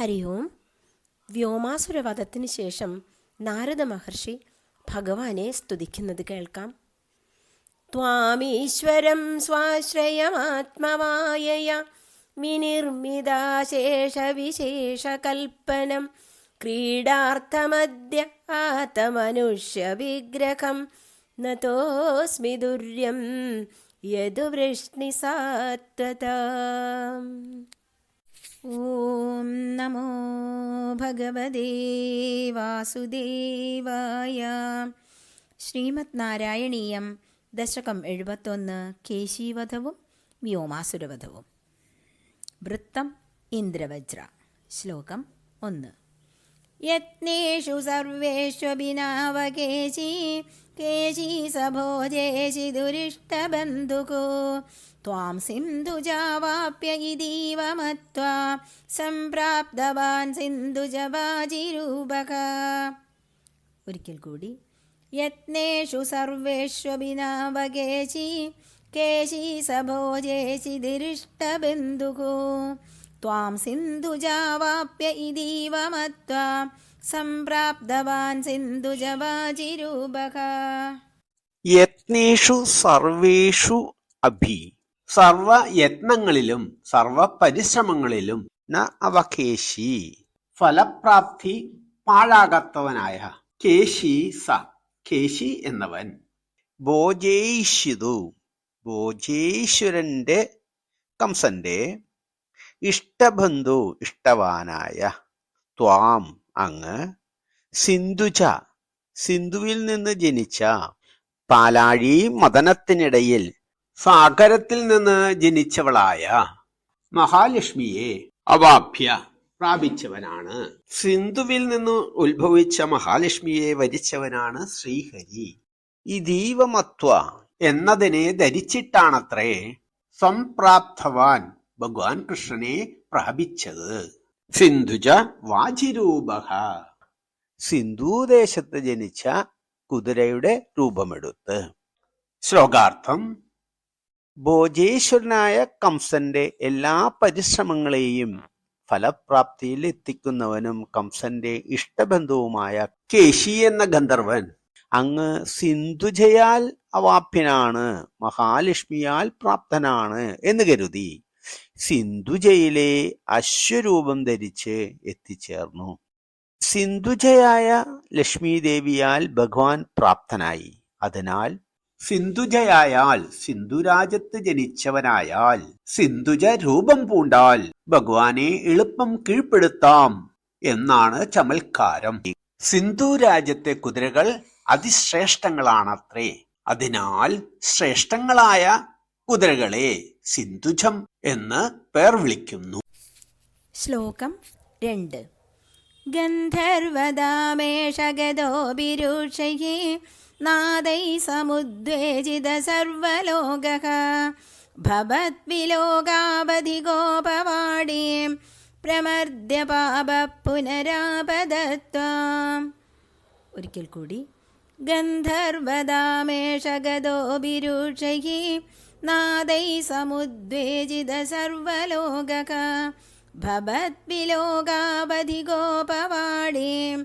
ഹരി ഓം വ്യോമാസുരവധത്തിന് ശേഷം നാരദ മഹർഷി ഭഗവാനെ സ്തുതിക്കുന്നത് കേൾക്കാം. ത്വാമീശ്വരം സ്വാശ്രയമാത്മവായയ വിനിർമ്മിതാശേഷവിശേഷകൽപ്പനം ക്രീഡാർത്ഥമദ്യ ആതമനുഷ്യവിഗ്രഹം നതോസ്മി ദുര്യം യദുവൃഷ്ണിസാത്വത ഓം നമോ ഭഗവതേ വാസുദേവായ ശ്രീമത് നാരായണീയം ദശകം എഴുപത്തൊന്ന് കേശീവധവും വ്യോമാസുരവധവും। വൃത്തം ഇന്ദ്രവജ്ര ശ്ലോകം ഒന്ന്। യത്നേഷു സർവേഷ്വഭിനാവകേശി കേശീ സഭോജേശി ദുരിഷ്ടബന്ധുകോ ത്വാം സിന്ധുജാവാപ്യ ഇതീവ മത്വാ സംപ്രാപ്തവാൻ സിന്ധുജവാജിരൂപക ഒരിക്കൽ കൂടി യത്നേഷു സർവേഷ്വഭിനാവകേശി കേശീ സഭോജേശി ദിരിഷ്ടബന്ധുകോ। ത്വാം സിന്ധുജാവാപ്യ ഇതീവ മത്വാ സംപ്രാപ്തവാൻ സിന്ധുജവാജിരൂപക യത്നേഷു സർവേഷു അഭി. സർവ യത്നങ്ങളിലും സർവ പരിശ്രമങ്ങളിലും ന അവകേശി. ഫലപ്രാപ്തി പാഴാകാത്തവനായ കേശി സ കേശി എന്നവൻ. ഭോജേഷിതു ഭോജേശ്വരന്റെ കംസന്റെ ഇഷ്ടബന്ധു ഇഷ്ടവാനായ ത്വാം അങ്ങ് സിന്ധുജ. സിന്ധുവിൽ നിന്ന് ജനിച്ച പാലാഴി മദനത്തിനിടയിൽ സാഗരത്തിൽ നിന്ന് ജനിച്ചവളായ മഹാലക്ഷ്മിയെ അവാഭ്യ പ്രാപിച്ചവനാണ്. സിന്ധുവിൽ നിന്ന് ഉത്ഭവിച്ച മഹാലക്ഷ്മിയെ വരിച്ചവനാണ് ശ്രീഹരി. ഈ ദീവമത്വ എന്നതിനെ ധരിച്ചിട്ടാണത്രേ സംപ്രാപ്തവാൻ ഭഗവാൻ കൃഷ്ണനെ പ്രാപിച്ചത് സിന്ധുജ വാചിരൂപ സിന്ധുദേശത്ത് ജനിച്ച കുതിരയുടെ രൂപമെടുത്ത്. ശ്ലോകാർത്ഥം ഭോജേശ്വരനായ കംസന്റെ എല്ലാ പരിശ്രമങ്ങളെയും ഫലപ്രാപ്തിയിൽ എത്തിക്കുന്നവനും കംസന്റെ ഇഷ്ടബന്ധുവുമായ കേശി എന്ന ഗന്ധർവൻ അങ്ങ് സിന്ധുജയാൽ അവാപ്യനാണ് മഹാലക്ഷ്മിയാൽ പ്രാപ്തനാണ് എന്ന് കരുതി. സിന്ധുജയിലെ അശ്വരൂപം ധരിച്ച് എത്തിച്ചേർന്നു. സിന്ധുജയായ ലക്ഷ്മി ദേവിയാൽ ഭഗവാൻ പ്രാപ്തനായി. അതിനാൽ സിന്ധുജയായാൽ സിന്ധുരാജ്യത്ത് ജനിച്ചവനായാൽ സിന്ധുജ രൂപം പൂണ്ടാൽ ഭഗവാനെ എളുപ്പം കീഴ്പ്പെടുത്താം എന്നാണ് ചമൽക്കാരം. സിന്ധു രാജ്യത്തെ കുതിരകൾ അതിശ്രേഷ്ഠങ്ങളാണത്രേ. അതിനാൽ ശ്രേഷ്ഠങ്ങളായ കുതിരകളെ സിന്ധുജം എന്ന് പേർ വിളിക്കുന്നു. ശ്ലോകം രണ്ട്. ഗന്ധർവദാമേഷഗതോഭിരുഷൈः നാദൈ സമുദ്വേജിത സർവലോകः. ഭവദ്വിലോകാവധിഗോപവാടീ പ്രമർദ്യ പാപ പുനരാപദത്വാം ഒരിക്കൽ കൂടി ഗന്ധർവദാമേഷഗതോഭിരുഷൈः നാദൈ സമുദ്വേജിത സർവലോകക ഭവദ്വിലോകാവധിഗോപവാടീ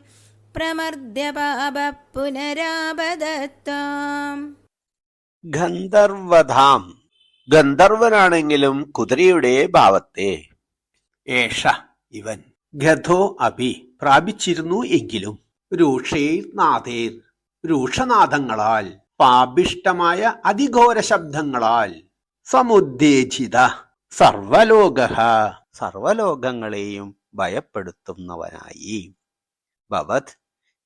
പ്രമർദ്യ പാപ പുനരാപദത്വാം ഗന്ധർവധാം. ഗന്ധർവനാണെങ്കിലും കുതിരയുടെ ഭാവത്തെ. ഏഷ ഇവൻ. ഗധോ അഭി പ്രാപിച്ചിരുന്നു എങ്കിലും. രൂഷേർ നാഥേർ. രൂഷനാഥങ്ങളാൽ പാപിഷ്ടമായ അതിഘോര ശബ്ദങ്ങളാൽ സമുദ്ദേശിത സർവലോക സർവലോകങ്ങളെയും ഭയപ്പെടുത്തുന്നവനായി. ഭവത്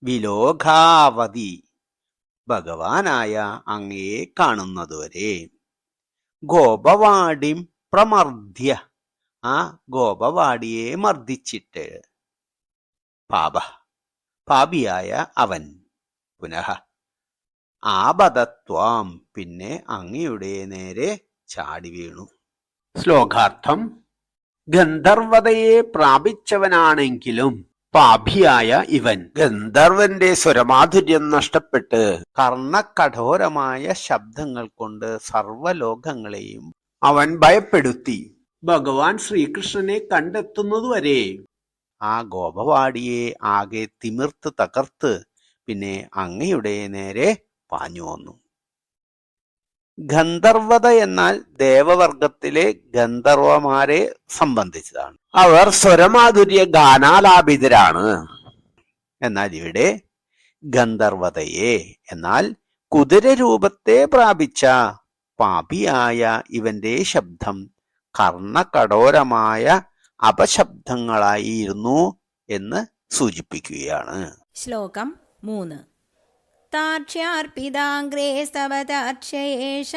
വിലോകാവതി ഭഗവാനായ അങ്ങയെ കാണുന്നതുവരെ. ഗോപവാടിം പ്രമർദ്ധ്യ ആ ഗോപവാടിയെ മർദ്ദിച്ചിട്ട് പാപ പാപിയായ അവൻ. പുനഃ ആപതത്വാം പിന്നെ അങ്ങയുടെ നേരെ ചാടി വീണു. ശ്ലോകാർത്ഥം ഗന്ധർവതയെ പ്രാപിച്ചവനാണെങ്കിലും പാഭിയായ ഇവൻ. ഗന്ധർവന്റെ സ്വരമാധുര്യം നഷ്ടപ്പെട്ട് കർണകഠോരമായ ശബ്ദങ്ങൾ കൊണ്ട് സർവലോകങ്ങളെയും അവൻ ഭയപ്പെടുത്തി. ഭഗവാൻ ശ്രീകൃഷ്ണനെ കണ്ടെത്തുന്നതുവരെ ആ ഗോപവാടിയെ ആകെ തിമിർത്ത് തകർത്ത് പിന്നെ അങ്ങയുടെ നേരെ പാഞ്ഞു വന്നു ഗന്ധർവത എന്നാൽ ദേവവർഗത്തിലെ ഗന്ധർവമാരെ സംബന്ധിച്ചതാണ്. അവർ സ്വരമാധുര്യ ഗാനാലാപിതരാണ്. എന്നാൽ ഇവിടെ ഗന്ധർവതയെ എന്നാൽ കുതിര രൂപത്തെ പ്രാപിച്ച പാപിയായ ഇവന്റെ ശബ്ദം കർണകഠോരമായ അപശബ്ദങ്ങളായിരുന്നു എന്ന് സൂചിപ്പിക്കുകയാണ്. ശ്ലോകം മൂന്ന്. താക്ഷ്യാർപ്പിതാഗ്രേ സ്തവതാക്ഷയേഷ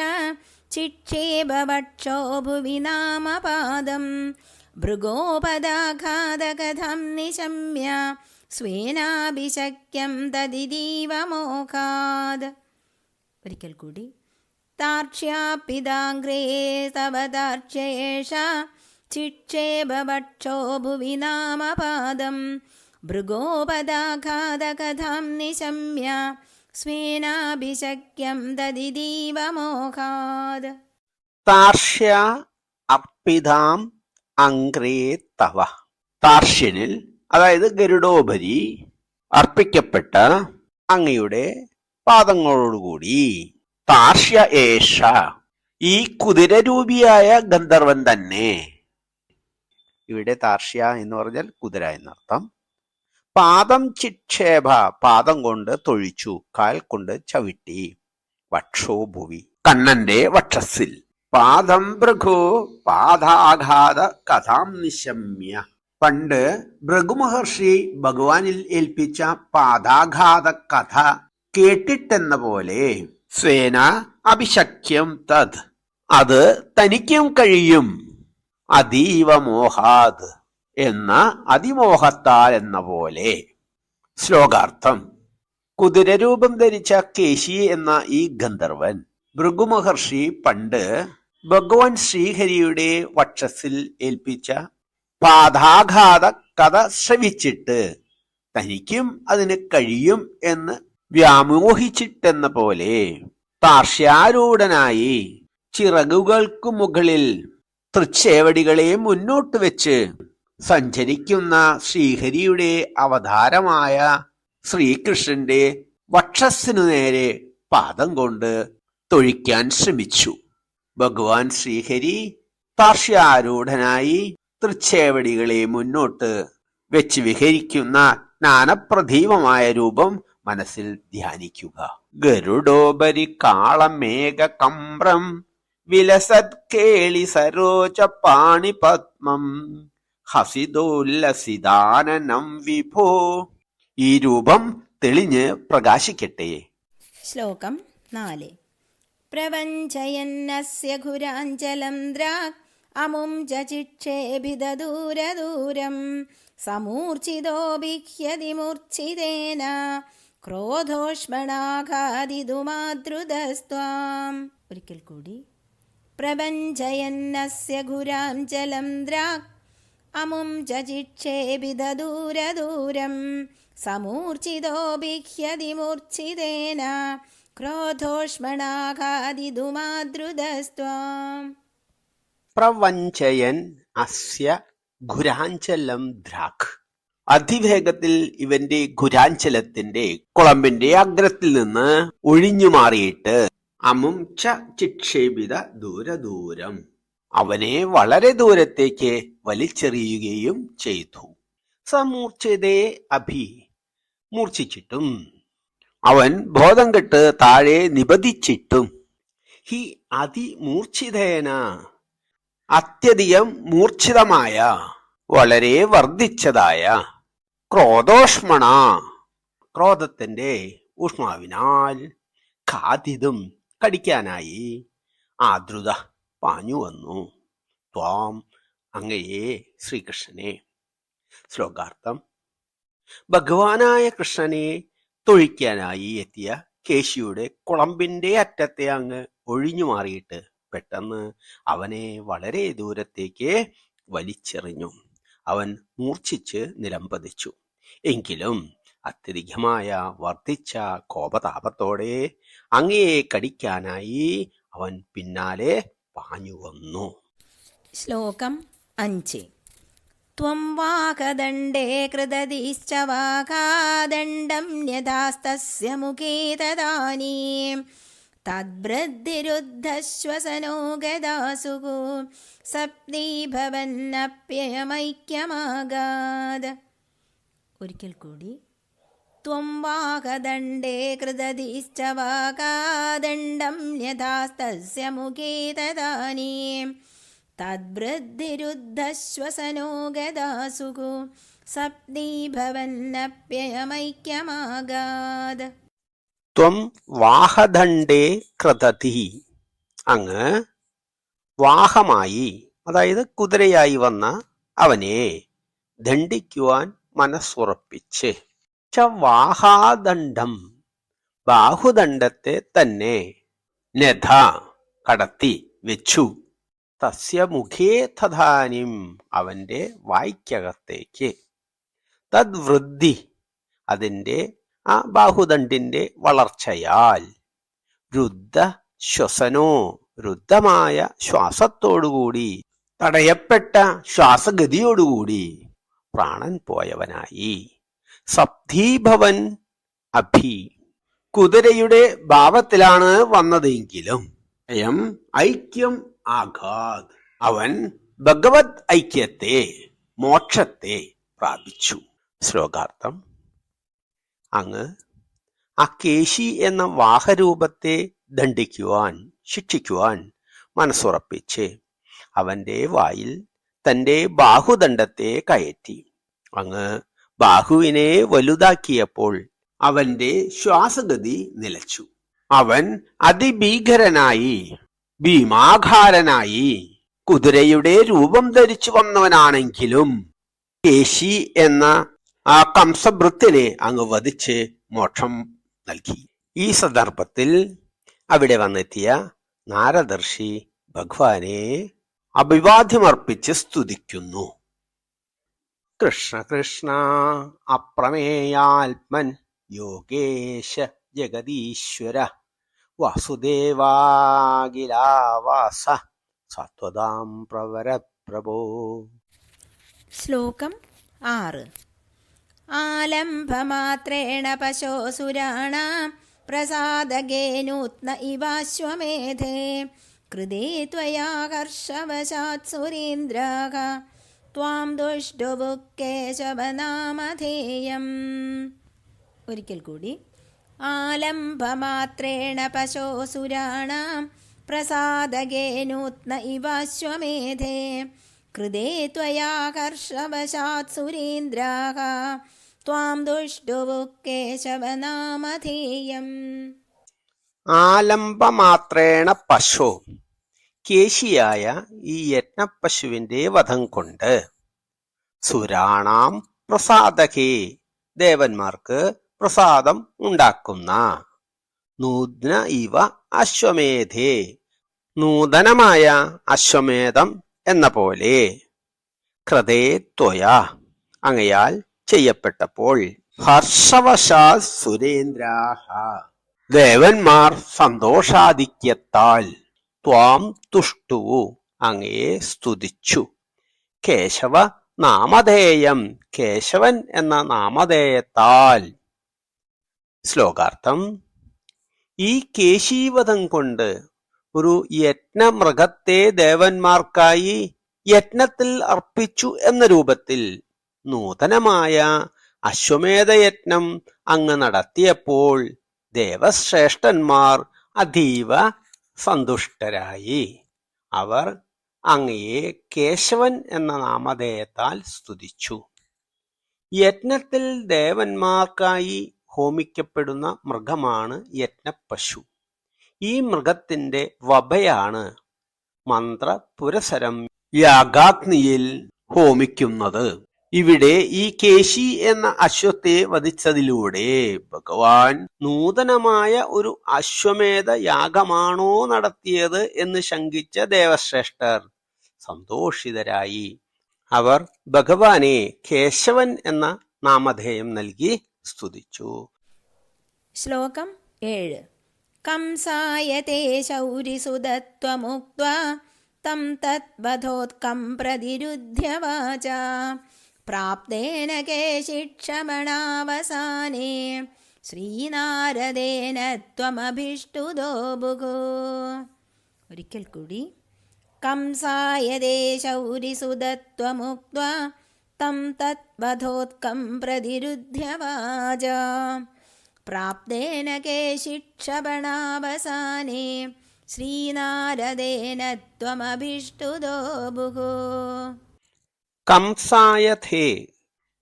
ചിക്ഷേപവക്ഷോ ഭുവി നാമപാദം ഭൃഗോപദാഘാതകഥം നിശമ്യ സ്വേനാഭിശക്യം തദിതീവമോഘാത് ഒരിക്കൽ കൂടി. താക്ഷ്യാപിതാഗ്രേ ചിക്ഷേപക്ഷോ ഭുവി നാമപാദം ഭൃഗോപദാഘാതകഥാം നിശമ്യ സ്വേനാഭിശക്യം ദതിദീവമോഹാത് താർഷ്യ അപ്പിതാം അങ്ക്രേ തവ. താർഷ്യനിൽ അതായത് ഗരുഡോപരി അർപ്പിക്കപ്പെട്ട അങ്ങയുടെ പാദങ്ങളോടുകൂടി. താർഷ്യ ഏഷ ഈ കുതിരരൂപിയായ ഗന്ധർവൻ തന്നെ. ഇവിടെ താർഷ്യ എന്ന് പറഞ്ഞാൽ കുതിര എന്നർത്ഥം. പാദം ചിക്ഷേപ പാദം കൊണ്ട് തൊഴിച്ചു കാൽ കൊണ്ട് ചവിട്ടി. വക്ഷോ ഭുവി. കണ്ണന്റെ വക്ഷസിൽ പാദം ഭൃഗു പാദാഘാത കഥാം നിശമ്യ. പണ്ട് ഭൃഗുമഹർഷി ഭഗവാനിൽ ഏൽപ്പിച്ച പാദാഘാത കഥ കേട്ടിട്ടെന്ന പോലെ സ്വേന അഭിശക്യം തത്. അത് തനിക്കും കഴിയും. അതീവ മോഹാത്. എന്ന അതിമോഹത്താൽ എന്ന പോലെ ശ്ലോകാർത്ഥം. കുതിരരൂപം ധരിച്ച കേശി എന്ന ഈ ഗന്ധർവൻ ഭൃഗുമഹർഷി പണ്ട് ഭഗവാൻ ശ്രീഹരിയുടെ വക്ഷസിൽ ഏൽപ്പിച്ച പാതാഘാത കഥ ശ്രവിച്ചിട്ട് തനിക്കും അതിന് കഴിയും എന്ന് വ്യാമോഹിച്ചിട്ടെന്ന പോലെ താർഷ്യാരൂഢനായി ചിറകുകൾക്കു മുകളിൽ തൃച്ചേവടികളെ മുന്നോട്ട് വെച്ച് സഞ്ചരിക്കുന്ന ശ്രീഹരിയുടെ അവതാരമായ ശ്രീകൃഷ്ണന്റെ വക്ഷസ്സിനു നേരെ പാദം കൊണ്ട് തൊഴിക്കാൻ ശ്രമിച്ചു. ഭഗവാൻ ശ്രീഹരി താർഷ്യാരൂഢനായി തൃച്ചേവടികളെ മുന്നോട്ട് വെച്ച് വിഹരിക്കുന്ന ജ്ഞാനപ്രദീപമായ രൂപം മനസ്സിൽ ധ്യാനിക്കുക. ഗരുഡോപരി കാളമേഘ കമ്പ്രം വിലസത് കേളി സരോജ പാണിപത്മം ഹസിതോല്ലസിദാനനം വിഭോ. ഈ രൂപം തെളിഞ്ഞ് പ്രകാശിക്കട്ടെ. ശ്ലോകം നാല്. പ്രവഞ്ചയന്നസ്യ ഘുരാഞ്ചലം ദ്രാക് അമും ചിക്ഷേഭിതദൂരദൂരം സമൂർച്ഛിതോ ബിഹ്യതി മൂർച്ഛിതേന. ക്രോധോഷ്മണാഘാതിതു മാതൃതസ്ത്വാം ഒരിക്കൽ കൂടി. പ്രവഞ്ചയന്നസ്യ ഘുരാഞ്ചലം ദ്രാക് അമും ചിക്ഷേഭിതദൂരദൂരം സമൂർച്ഛിതോഭിഹ്യതിമൂർച്ഛിതേന മാതൃതസ്ത്വാം പ്രവഞ്ചയൻ അസ്യ ഘുരാഞ്ചലം ദ്രാഖ് അതിവേഗത്തിൽ ഇവന്റെ ഘുരാഞ്ചലത്തിന്റെ കുളമ്പിന്റെ അഗ്രത്തിൽ നിന്ന് ഒഴിഞ്ഞു മാറിയിട്ട് അമും ചിക്ഷേപിത ദൂരദൂരം. അവനെ വളരെ ദൂരത്തേക്ക് വലിച്ചെറിയുകയും ചെയ്തു. സമൂർച്ഛതേ അഭി മൂർച്ഛിച്ചിട്ടും. അവൻ ബോധം കെട്ട് താഴെ നിബദിച്ചിട്ടും ഹി അതിമൂർച്ഛിതേന അത്യധികം മൂർച്ഛിതമായ വളരെ വർദ്ധിച്ചതായ ക്രോധോഷ്മണ ക്രോധത്തിന്റെ ഊഷ്മാവിനാൽ ഖാദിതും കടിക്കാനായി ആദ്രുത പാഞ്ഞു വന്നു. ത്വാം അങ്ങയെ ശ്രീകൃഷ്ണനെ. ശ്ലോകാർത്ഥം ഭഗവാനായ കൃഷ്ണനെ തൊഴിക്കാനായി എത്തിയ കേശിയുടെ കുളമ്പിന്റെ അറ്റത്തെ അങ്ങ് ഒഴിഞ്ഞു മാറിയിട്ട് പെട്ടെന്ന് അവനെ വളരെ ദൂരത്തേക്ക് വലിച്ചെറിഞ്ഞു. അവൻ മൂർച്ഛിച്ച് നിലംപതിച്ചു എങ്കിലും അത്യധികമായ വർദ്ധിച്ച കോപതാപത്തോടെ അങ്ങയെ കടിക്കാനായി അവൻ പിന്നാലെ പാഞ്ഞു വന്നു. ശ്ലോകം അഞ്ച്. ത്വം വാഹദണ്ഡേ കൃതതിശ്ച വാഘാദണ്ഡം യഥാസ്തസ്യ മുഖേ തദാനീം. തദ്വൃദ്ധിരുദ്ധശ്വസനോ ഗദാസുകു. ഒരിക്കൽ കൂടി ത്വം വാകദണ്ഡേ കൃതതിശ്ച വാകാദണ്ഡം യഥാസ്തസ്യ മുഖേ തദാനീം തദ്വൃദ്ധിരുദ്ധശ്വസനോ ഗദാസുകു സപ്തീഭവന്നപ്യയമൈക്യമാകാത് ത്വം വാഹദണ്ഡേ കൃതതി അങ്ങ് വാഹമായി അതായത് കുതിരയായി വന്ന അവനെ ദണ്ഡിക്കുവാൻ മനസ്സുറപ്പിച്ച്. ച വാഹാദണ്ഡം. ബാഹുദണ്ഡത്തെ തന്നെ നഥ കടത്തി വെച്ചു. തസ്യ മുഖേ തഥാനിം അവന്റെ വായ്ക്കകത്തേക്ക്. തദ്വൃദ്ധി അതിന്റെ ആ ബാഹുദണ്ഡിന്റെ വളർച്ചയാൽ. രുദ്ധ ശ്വസനോ രുദ്ധമായ ശ്വാസത്തോടുകൂടി തടയപ്പെട്ട ശ്വാസഗതിയോടുകൂടി പ്രാണൻ പോയവനായി. സപ്തീഭവൻ അഭി. കുതിരയുടെ ഭാവത്തിലാണ് വന്നതെങ്കിലും അയം ഐക്യം ആഘാത്. അവൻ ഭഗവത് ഐക്യത്തെ മോക്ഷത്തെ പ്രാപിച്ചു. ശ്ലോകാർത്ഥം അങ്ങ് ആ കേശി എന്ന വാഹരൂപത്തെ ദണ്ഡിക്കുവാൻ ശിക്ഷിക്കുവാൻ മനസ്സുറപ്പിച്ച് അവന്റെ വായിൽ തന്റെ ബാഹുദണ്ഡത്തെ കയറ്റി. അങ്ങ് ബാഹുവിനെ വലുതാക്കിയപ്പോൾ അവന്റെ ശ്വാസഗതി നിലച്ചു. അവൻ അതിഭീകരനായി ഭീമാകാരനായി കുതിരയുടെ രൂപം ധരിച്ചു വന്നവനാണെങ്കിലും കേശി എന്ന ആ കംസഭൃത്തിനെ അങ്ങ് വധിച്ച് മോക്ഷം നൽകി. ഈ സന്ദർഭത്തിൽ അവിടെ വന്നെത്തിയ നാരദർശി ഭഗവാനെ അഭിവാദ്യമർപ്പിച്ച് സ്തുതിക്കുന്നു. കൃഷ്ണ കൃഷ്ണ അപ്രമേയാത്മൻ യോഗേശ ജഗദീശ്വര വാസുദേവാഖിലാവാസ സത്വതാം പ്രവര പ്രഭോ ശ്ലോകം ആറ് ആലംഭമാത്രേണ പശോസുരാണാം പ്രസാദഗേനൂത്ന ഇവാശ്വമേധേ കൃതേ त्वया हर्षवशात् सुरेन्द्राः त्वां दुष्टुबुः കേശവനാമധേയം ഒരിക്കൽ കൂടി ആലംബമാത്രേണ പശോസുരാണാം പ്രസാദഗേനൂത്ന ഇവാശ്വമേധേ കൃതേ त्वया हर्षवशात् സുരേന്ദ്രാः त्वां दुष्टुबुः കേശവനാമധേയം ആലംബമാത്രേണ പശു കേശിയായ ഈ യജ്ഞപ്പശുവിന്റെ വധം കൊണ്ട് സുരാണാം പ്രസാദകേ ദേവന്മാർക്ക് പ്രസാദം ഉണ്ടാക്കുന്ന. നൂതന ഇവ അശ്വമേധേ നൂതനമായ അശ്വമേധം എന്ന പോലെ. കൃതേ ത്വയ അങ്ങയാൽ ചെയ്യപ്പെട്ടപ്പോൾ. ഹർഷവശാ സുരേന്ദ്രാഹ ദേവന്മാർ സന്തോഷാധിക്യത്താൽ. ത്വാം തുഷ്ടുവു അങ്ങയെ സ്തുതിച്ചു. കേശവ നാമധേയം. കേശവൻ എന്ന നാമധേയത്താൽ. ശ്ലോകാർത്ഥം ഈ കേശീവധം കൊണ്ട് ഒരു യജ്ഞമൃഗത്തെ ദേവന്മാർക്കായി യജ്ഞത്തിൽ അർപ്പിച്ചു എന്ന രൂപത്തിൽ നൂതനമായ അശ്വമേധയജ്ഞം അങ്ങ് നടത്തിയപ്പോൾ ദേവശ്രേഷ്ഠന്മാർ അതീവ സന്തുഷ്ടരായി. അവർ അങ്ങയെ കേശവൻ എന്ന നാമധേയത്താൽ സ്തുതിച്ചു. യജ്ഞത്തിൽ ദേവന്മാർക്കായി ഹോമിക്കപ്പെടുന്ന മൃഗമാണ് യജ്ഞപശു ഈ മൃഗത്തിന്റെ വഭയാണ് മന്ത്ര പുരസരം യാഗാഗ്നിയിൽ ഹോമിക്കുന്നത്. ഇവിടെ ഈ കേശി എന്ന അശ്വത്തെ വധിച്ചതിലൂടെ ഭഗവാൻ നൂതനമായ ഒരു അശ്വമേധ യാഗമാണോ നടത്തിയത് എന്ന് ശങ്കിച്ച ദേവശ്രേഷ്ഠർ സന്തോഷിതരായി. അവർ ഭഗവാനെ കേശവൻ എന്ന നാമധേയം നൽകി സ്തുതിച്ചു. ശ്ലോകം ഏഴ്. കംസായ തം തദ്വധോത്കം तं പ്രാപ്തേന കേശിക്ഷമണാവസാനേ ശ്രീനാരദേന ത്വമഭിഷ്ടുതോ ഭുഗോ. ഒരിക്കൽ കൂടി. കംസായതേ ശൗരിസുതത്വമുക്ത തം തത്വധോത്കം പ്രതിരുദ്ധ്യവാച പ്രാപ്തേന കേശിക്ഷപണാവസാനേ ശ്രീനാരദേന ത്വമഭിഷ്ടുതോ ഭുഗോ. കംസായഥേ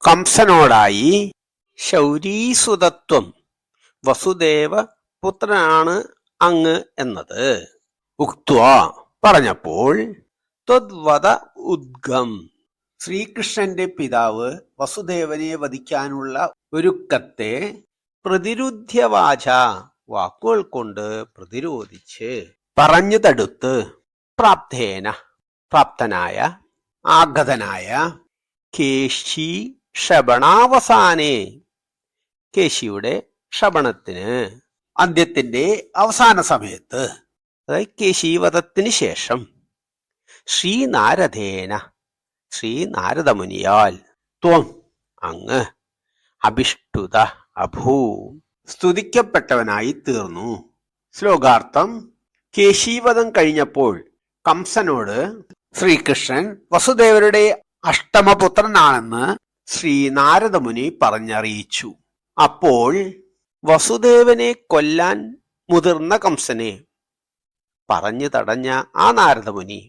കംസനോടായി ശൗരീസുതത്വം. വസുദേവ പുത്രനാണ് അങ്ങ് എന്നത്. ഉക്വ പറഞ്ഞപ്പോൾ ത്വദ്വത ഉദ്ഗം. ശ്രീകൃഷ്ണന്റെ പിതാവ് വസുദേവനെ വധിക്കാനുള്ള ഒരുക്കത്തെ പ്രതിരുദ്ധ്യവാച വാക്കുകൾ കൊണ്ട് പ്രതിരോധിച്ച് പറഞ്ഞു തടുത്ത് പ്രാപ്തേന പ്രാപ്തനായ ആഗതനായ കേശി ഷബണാവസാനേ കേശിയുടെ ഷബണത്തിന് അന്ത്യത്തിന്റെ അവസാന സമയത്ത് അതായത് കേശീവധത്തിന് ശേഷം ശ്രീനാരദേന ശ്രീനാരദമുനിയാൽ ത്വം അങ്ങ് അഭിഷ്ടുത അഭൂ സ്തുതിക്കപ്പെട്ടവനായി തീർന്നു. ശ്ലോകാർത്ഥം കേശീവധം കഴിഞ്ഞപ്പോൾ കംസനോട് ശ്രീകൃഷ്ണൻ വസുദേവരുടെ അഷ്ടമപുത്രനാണെന്ന് ശ്രീ നാരദമുനി പറഞ്ഞറിയിച്ചു. അപ്പോൾ വസുദേവനെ കൊല്ലാൻ മുതിർന്ന കംസനെ പറഞ്ഞു തടഞ്ഞ ആ നാരദമുനി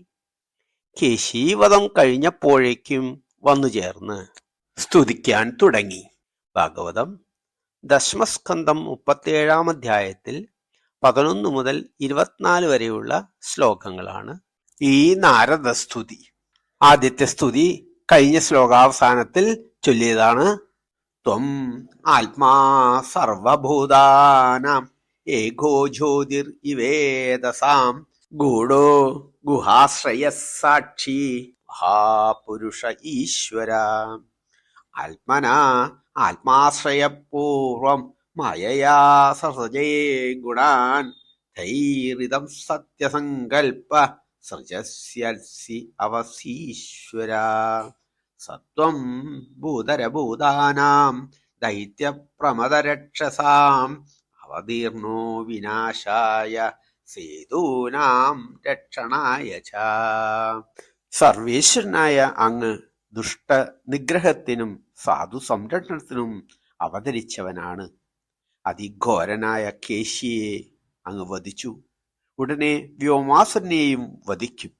കേശീവധം കഴിഞ്ഞപ്പോഴേക്കും വന്നു ചേർന്ന് സ്തുതിക്കാൻ തുടങ്ങി. ഭാഗവതം ദശമസ്കന്ധം മുപ്പത്തിയേഴാം അധ്യായത്തിൽ പതിനൊന്ന് മുതൽ ഇരുപത്തിനാല് വരെയുള്ള ശ്ലോകങ്ങളാണ് ഈ നാരദസ്തുതി. ആദ്യത്തെ സ്തുതി കഴിഞ്ഞ ശ്ലോകാവസാനത്തിൽ ചൊല്ലിയതാണ് ത്വം ആത്മാ സർവഭൂതാനാം ഏകോ ജ്യോതിർ ഇവേദസാം ഗൂഢോ ഗുഹാശ്രയ സാക്ഷി മഹാപുരുഷ ഈശ്വര. ആത്മന ആത്മാശ്രയപൂർവം മയയാ സൃജേ ഗുണാൻ ധൈരിതം സത്യസങ്കൽപ്പ സൃജസ്യൽസി അവസീശ്വര. സത്വം ഭൂതരഭൂതാനാം ദൈത്യപ്രമദരക്ഷസാം അവതീർണോ വിനാശായ സേതൂനാം രക്ഷണായ സർവേശ്വരനായ അങ്ങ് ദുഷ്ട നിഗ്രഹത്തിനും സാധു സംരക്ഷണത്തിനും അവതരിച്ചവനാണ്. അതിഘോരനായ കേശിയെ അങ്ങ് വധിച്ചു. ഉടനെ വ്യോമാസനെയും വധിക്കും.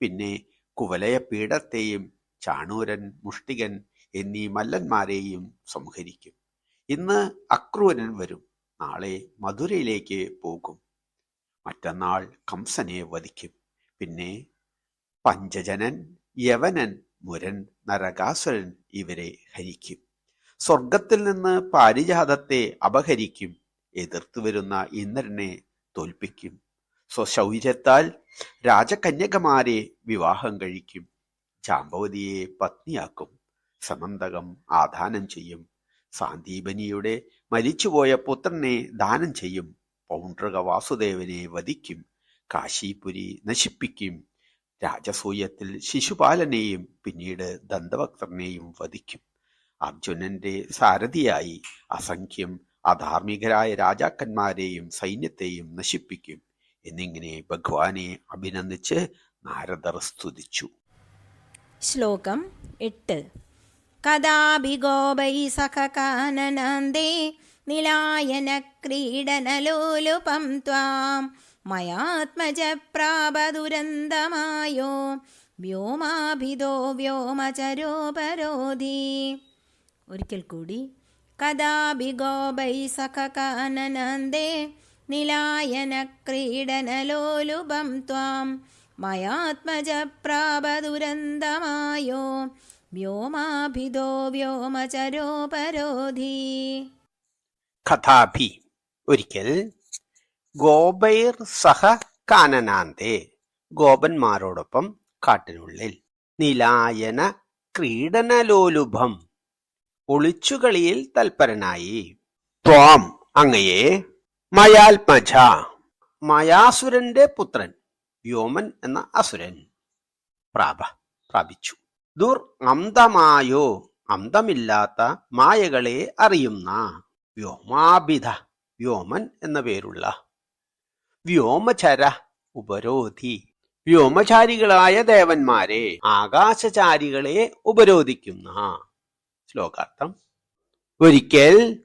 പിന്നെ കുവലയ പീഠത്തെയും ചാണൂരൻ മുഷ്ടികൻ എന്നീ മല്ലന്മാരെയും സംഹരിക്കും. ഇന്ന് അക്രൂരൻ വരും നാളെ മധുരയിലേക്ക് പോകും. മറ്റന്നാൾ കംസനെ വധിക്കും. പിന്നെ പഞ്ചജനൻ യവനൻ മുരൻ നരകാസുരൻ ഇവരെ ഹരിക്കും. സ്വർഗത്തിൽ നിന്ന് പാരിജാതത്തെ അപഹരിക്കും. എതിർത്തു വരുന്ന ഇന്ദ്രനെ തോൽപ്പിക്കും. സ്വശൗര്യത്താൽ രാജകന്യകമാരെ വിവാഹം കഴിക്കും. ജാമ്പവതിയെ പത്നിയാക്കും. സമന്തകം ആദാനം ചെയ്യും. സാന്ദീപനിയുടെ മരിച്ചുപോയ പുത്രനെ ദാനം ചെയ്യും. പൗണ്ഡ്രക വാസുദേവനെ വധിക്കും. കാശീപുരി നശിപ്പിക്കും. രാജസൂയത്തിൽ ശിശുപാലനെയും പിന്നീട് ദന്തഭക്തനെയും വധിക്കും. അർജുനന്റെ സാരഥിയായി അസംഖ്യം അധാർമികരായ രാജാക്കന്മാരെയും സൈന്യത്തെയും നശിപ്പിക്കും. എന്നിങ്ങനെ ഭഗവാനെ അഭിനന്ദിച്ച് നാരദർ സ്തുതിച്ചു. ശ്ലോകം എട്ട്. കഥാപി ഗോപൈ സഖകാനനന്ദേ നിലായന ക്രീഡനലോലുപം ത്വാം. മയാത്മജ പ്രാപദുരന്തമായോ വ്യോമാഭിതോ വ്യോമചരോപരോധി. ഒരിക്കൽ കൂടി കഥാപി ഗോപൈ സഖകാനനന്ദേ നിലായന ക്രീഡനലോലുപം ത്വാം. മയാത്മജ പ്രാപദുരന്തമായോ വ്യോമാഭിതോ വ്യോമചരോപരോധി. കഥാഭി. ഒരിക്കൽ ഗോപൈർ സഹ കാനനാന്തേ ഗോപന്മാരോടൊപ്പം കാട്ടിനുള്ളിൽ. നിലായന ക്രീഡനലോലുഭം ഒളിച്ചുകളിയിൽ തൽപരനായി. ത്വാം അങ്ങയെ മയാത്മജ മയാസുരന്റെ പുത്രൻ വ്യോമൻ എന്ന അസുരൻ പ്രാപ പ്രാപിച്ചു. ദുർ അന്തമായോ അന്തമില്ലാത്ത മായകളെ അറിയുന്ന വ്യോമാഭിധ വ്യോമൻ എന്ന പേരുള്ള വ്യോമചര ഉപരോധി. വ്യോമചാരികളായ ദേവന്മാരെ ആകാശചാരികളെ ഉപരോധിക്കുന്ന ശ്ലോകാർത്ഥം. ഒരിക്കൽ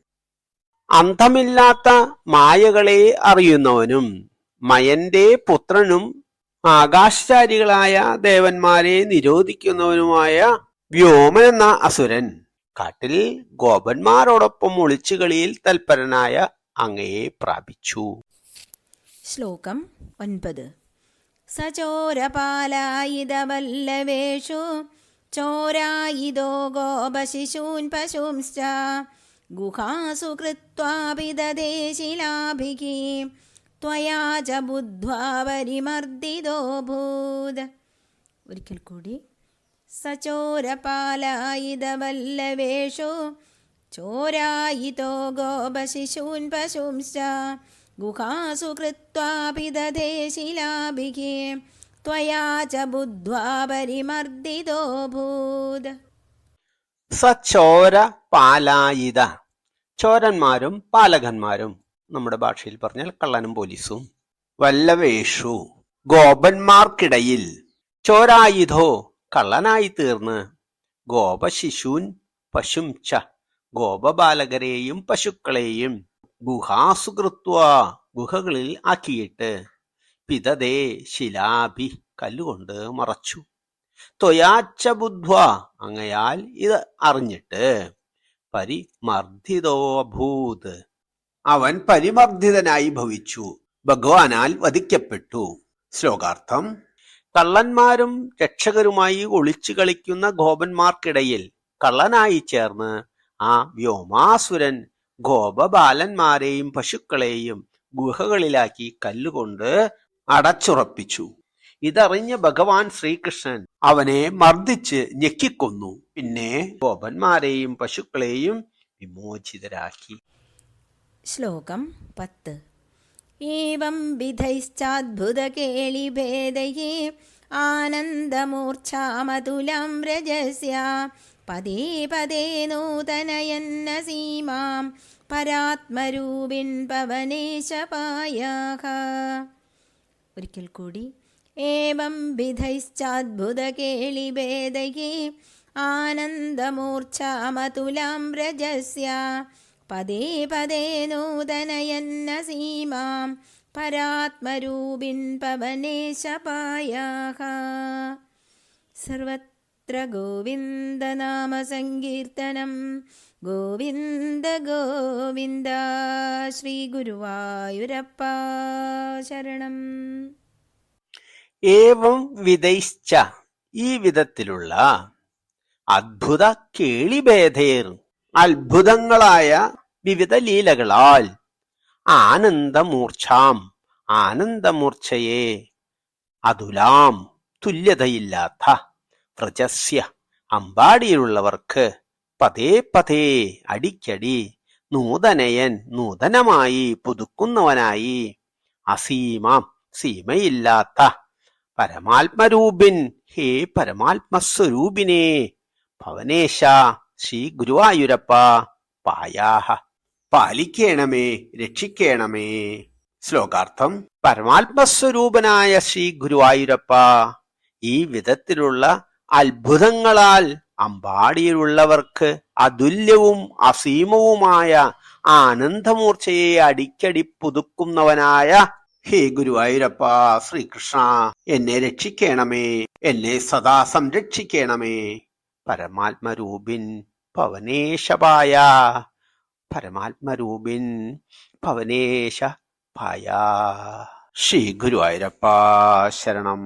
അന്തമില്ലാത്ത മായകളെ അറിയുന്നവനും മയന്റെ പുത്രനും ആകാശചാരികളായ ദേവന്മാരെ നിരോധിക്കുന്നവനുമായ വ്യോമൻ എന്ന അസുരൻ. കാട്ടിൽ ഗോപന്മാരോടൊപ്പം ഒളിച്ചുകളിയിൽ തൽപരനായ അങ്ങയെ പ്രാപിച്ചു. ശ്ലോകം ഒൻപത്. സചോരപാലായിതവല്ലവേഷു ചോരായിതോ ഗോപശിശൂൻ പശുംശ്ച ഗുഹാസു കൃത്വാപി ദദേശിലാഭികി ത്വയാ ച ബുദ്ധ്വാ പരിമർദ്ദിതോ ഭൂത്. ഒരിക്കൽ കൂടി. സചോരപാലായിതവല്ലവേഷു. ചോരായിതോ ഗോപശിശൂൻ പശുംശ്ച. ഗുഹാസു കൃത്വാപി ദദേശിലാഭികേ ത്വയാ ച ബുദ്ധ്വാ പരിമർദ്ദിതോ ഭൂത്. സച്ചോര പാലായിത. ചോരന്മാരും പാലകന്മാരും നമ്മുടെ ഭാഷയിൽ പറഞ്ഞാൽ കള്ളനും പോലീസും. വല്ലവേഷു. ഗോപന്മാർക്കിടയിൽ ചോരായുധോ കള്ളനായി തീർന്ന്. ഗോപശിശൂൻ പശും ച. ഗോപബാലകരെയും പശുക്കളെയും ഗുഹാസുകൃത്വ ഗുഹകളിൽ ആക്കിയിട്ട് പിതതേ ശിലാഭി കല്ലുകൊണ്ട് മറച്ചു. ത്വയാച്ച ബുദ്ധ്വ അങ്ങയാൽ ഇത് അറിഞ്ഞിട്ട് പരിമർദ്ദിതോഭൂത് അവൻ പരിമർദ്ദിതനായി ഭവിച്ചു. ഭഗവാനാൽ വധിക്കപ്പെട്ടു. ശ്ലോകാർത്ഥം കള്ളന്മാരും രക്ഷകരുമായി ഒളിച്ചു കളിക്കുന്ന ഗോപന്മാർക്കിടയിൽ കള്ളനായി ചേർന്ന് ആ വ്യോമാസുരൻ ഗോപബാലന്മാരെയും പശുക്കളെയും ഗുഹകളിലാക്കി കല്ലുകൊണ്ട് അടച്ചുറപ്പിച്ചു. ഇതറിഞ്ഞ ഭഗവാൻ ശ്രീകൃഷ്ണൻ അവനെ മർദ്ദിച്ച് ഞെക്കിക്കൊന്നു. പിന്നെ ഗോപന്മാരെയും പശുക്കളെയും വിമോചിതരാക്കി. ശ്ലോകം പത്ത്. ഏവം വിധൈശ്ചാദ്ഭുതകേളിഭേദൈः ആനന്ദമൂർച്ഛാമതുലം രജസ്യ. പദേ പദേ നൂതനയന്ന സീമാം പരാത്മരൂപിൻ പവനേശപായാഹ ഒരിക്കൽ കൂടി ഏവം വിധൈശ്ചാദ്ഭുതകേളിഭേദയെ ആനന്ദമൂർച്ഛാമതുലാം രജസ്യ. പദേ പദേ നൂതനയന്ന സീമാം പരാത്മരൂപിൻ പവനേശപായാഹ സർവത്ര ഗോവിന്ദനാമസങ്കീർത്തനം ഗോവിന്ദ ഗോവിന്ദ ശ്രീ ഗുരുവായൂരപ്പ ശരണം. ഏവം വിധൈശ്ച. ഈ വിധത്തിലുള്ള അദ്ഭുത കേളിഭേദേർ അത്ഭുതങ്ങളായ വിവിധ ലീലകളാൽ ആനന്ദമൂർച്ഛാം ആനന്ദമൂർച്ഛയെ അതുലാം തുല്യതയില്ലാത്ത വ്രജസ്യ അമ്പാടിയിലുള്ളവർക്ക് പതേ പതേ അടിക്കടി നൂതനയൻ നൂതനമായി പുതുക്കുന്നവനായി അസീമാം സീമയില്ലാത്ത പരമാത്മരൂപിൻ ഹേ പരമാത്മസ്വരൂപിനെ ഭവനേശ ശ്രീ ഗുരുവായൂരപ്പ പായാഹ. പാലിക്കേണമേ രക്ഷിക്കേണമേ. ശ്ലോകാർത്ഥം പരമാത്മസ്വരൂപനായ ശ്രീ ഗുരുവായൂരപ്പ ഈ വിധത്തിലുള്ള അത്ഭുതങ്ങളാൽ അമ്പാടിയിലുള്ളവർക്ക് അതുല്യവും അസീമവുമായ ആനന്ദമൂർച്ചയെ അടിക്കടി പുതുക്കുന്നവനായ ഹേ ഗുരുവായൂരപ്പ ശ്രീകൃഷ്ണ എന്നെ രക്ഷിക്കണമേ എന്നെ സദാ സംരക്ഷിക്കണമേ. പരമാത്മരൂപിൻ പവനേശപായ പരമാത്മരൂപിൻ പവനേശ പായ ശ്രീ ഗുരുവായൂരപ്പ ശരണം.